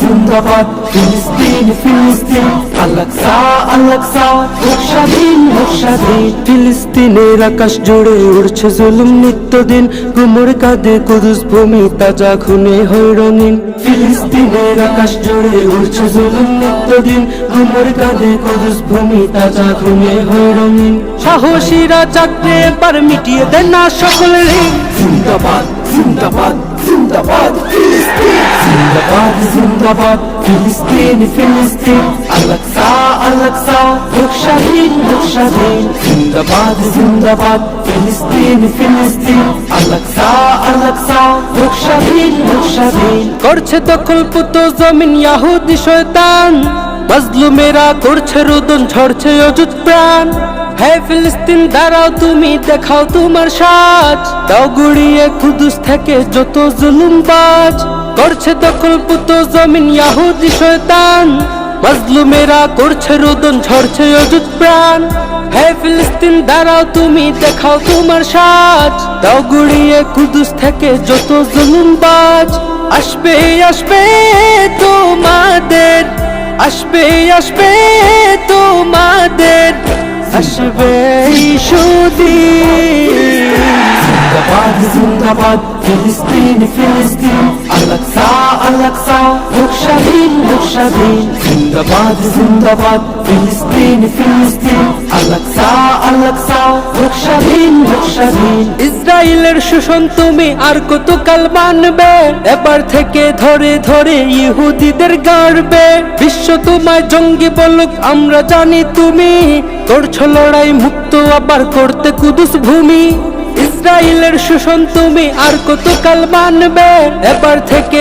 জিন্দাবাদ ফিলিস্তিন ফিলিস্তিন আলাকসা আলাকসা হোক স্বাধীন ফিলিস্তিনের আকাশ জুড়ে উড়ছে জুলুম নিত্যদিন কুমোর কাঁদে কুদুস ভূমি তাজা খুনে হয় রঙিন ফিলিস্তিনের আকাশ জুড়ে উড়ছে জুলুম নিত্যদিন ঘুমর কাঁধে কুদুস ভূমি তাজা ঘুমে হয় রঙিন সাহসীরা চাকরে পার মিটিয়ে দেন না সকলে জিন্দাবাদ জিন্দাবাদ। জিন্দাবাদ জিন্দাবাদ জিন্দাবাদ ফিলিস্তিন ফিলিস্তিন। আলাকসা আলাকসা হোক স্বাধীন জিন্দাবাদ জিন্দাবাদ ফিলিস্তিন ফিলিস্তিন। আলাকসা আলাকসা হোক স্বাধীন। করছে দখল পুত জমিন ইয়াহুদি শয়তান। মাজলুমেরা করছে রোদন ঝরছে অযুত প্রাণ। হে ফিলিস্তিন, দাঁড়াও তুমি, দেখাও তোমার সাজ। দাও গুড়িয়ে কুদুস থেকে যত জুলুম বাজ। করছে দখল পুত জমিন, ইয়াহুদি শয়তান। মাজলুমেরা করছে রোদন, ঝরছে অযুত প্রাণ। হে ফিলিস্তিন, দাঁড়াও তুমি, দেখাও তোমার সাজ। দাও গুড়িয়ে কুদুস থেকে যত জুলুম বাজ। আসবে আসবে তোমাদের, আসবে আসবে তোমাদের। আসবে সুদিন জিন্দাবাদ জিন্দাবাদ ফিলিস্তিন ফিলিস্তিন আলাকসা আলাকসা হোক স্বাধীন হোক স্বাধীন জিন্দাবাদ জিন্দাবাদ ফিলিস্তিন ফিলিস্তিন আলাকসা আলাকসা হোক স্বাধীন হোক স্বাধীন ইসরায়েলের শোষণ তুমি আর কতকাল মানবে? এবার থেকে ধরে ধরে ইহুদিদের গাড়বে। বিশ্ব তোমায় জঙ্গি বলুক, আমরা জানি তুমি। করছ লড়াই, মুক্ত আবার করতে কুদুস ভূমি। ইসরায়েলের শোষণ তুমি আর কতকাল মানবে? এবার থেকে